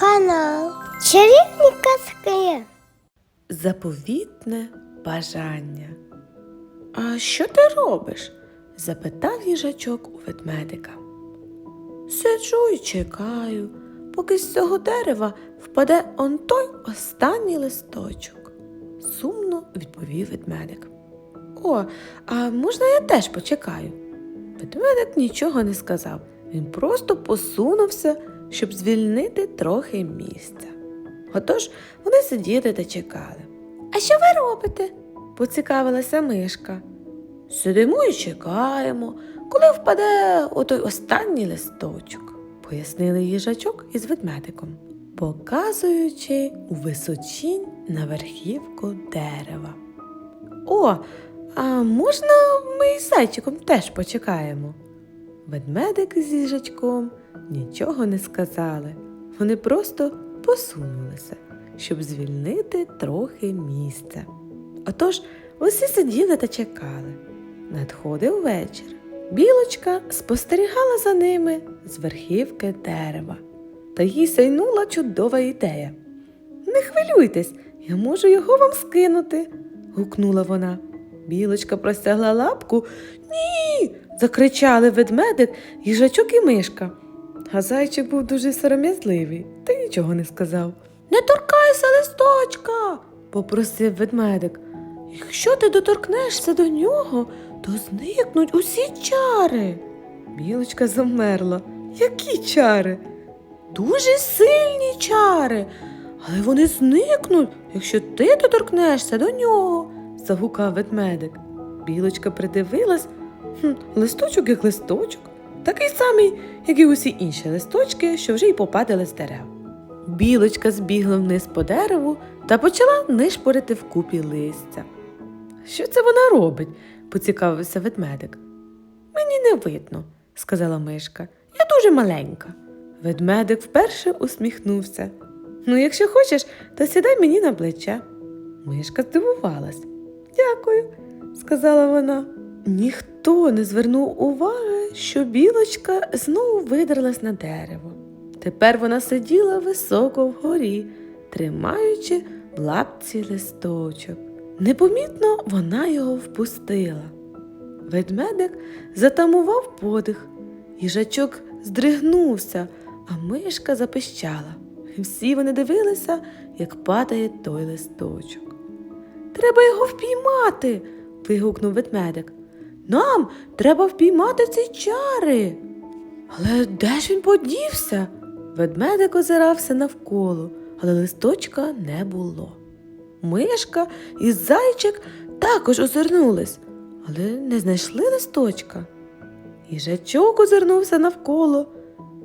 Канал Чарівні казки. Заповітне бажання. А що ти робиш? запитав їжачок у ведмедика. Сиджу і чекаю, поки з цього дерева впаде он той останній листочок, сумно відповів ведмедик. О, а можна я теж почекаю? Ведмедик нічого не сказав. Він просто посунувся, щоб звільнити трохи місця. Отож вони сиділи та чекали. А що ви робите? поцікавилася мишка. Сидимо і чекаємо, коли впаде отой останній листочок, пояснили їжачок із ведмедиком, показуючи у височінь на верхівку дерева. О, а можна ми із зайчиком теж почекаємо? Ведмедик з їжачком нічого не сказали. Вони просто посунулися, щоб звільнити трохи місця. Отож усі сиділи та чекали. Надходив вечір. Білочка спостерігала за ними з верхівки дерева, та їй сяйнула чудова ідея. Не хвилюйтесь, я можу його вам скинути, гукнула вона. Білочка простягла лапку. Ні. закричали ведмедик, їжачок і мишка. А зайчик був дуже сором'язливий та нічого не сказав. Не торкайся листочка, попросив ведмедик. Якщо ти доторкнешся до нього, то зникнуть усі чари. Білочка замерла. Які чари? Дуже сильні чари, але вони зникнуть, якщо ти доторкнешся до нього, загукав ведмедик. Білочка придивилась, хм, листочок як листочок, такий самий, як і усі інші листочки, що вже й попадали з дерев. Білочка збігла вниз по дереву та почала нишпорити в купі листя. Що це вона робить? поцікавився ведмедик. Мені не видно, сказала мишка. Я дуже маленька. Ведмедик вперше усміхнувся. Ну, якщо хочеш, то сідай мені на плече. Мишка здивувалась. Дякую, сказала вона. Ніхто не звернув уваги, що білочка знову видралась на дерево. Тепер вона сиділа високо вгорі, тримаючи в лапці листочок. Непомітно вона його впустила. Ведмедик затамував подих, їжачок здригнувся, а мишка запищала. Всі вони дивилися, як падає той листочок. Треба його впіймати. вигукнув ведмедик. Нам треба впіймати ці чари. Але де ж він подівся? Ведмедик озирався навколо, але листочка не було. Мишка і зайчик також озирнулись, але не знайшли листочка. Їжачок озирнувся навколо,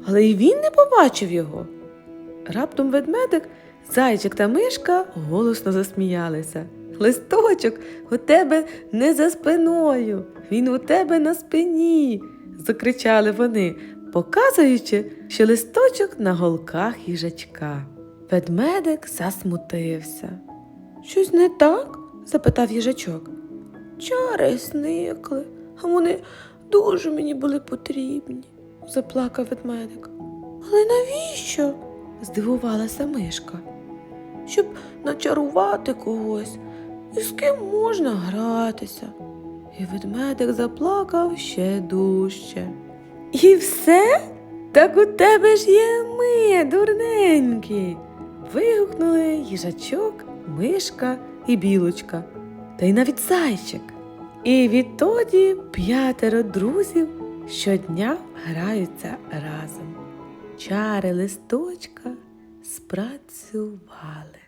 але й він не побачив його. Раптом ведмедик, зайчик та мишка голосно засміялися. Листочок у тебе не за спиною, він у тебе на спині, закричали вони, показуючи, що листочок на голках їжачка. Ведмедик засмутився. Щось не так? запитав їжачок. Чари зникли, а вони дуже мені були потрібні, заплакав ведмедик. Але навіщо? здивувалася мишка. Щоб начарувати когось, і з ким можна гратися. І ведмедик заплакав ще дужче. І все? Так у тебе ж є ми, дурненький. Вигукнули їжачок, мишка і білочка, та й навіть зайчик. І відтоді п'ятеро друзів щодня граються разом. Чари листочка спрацювали.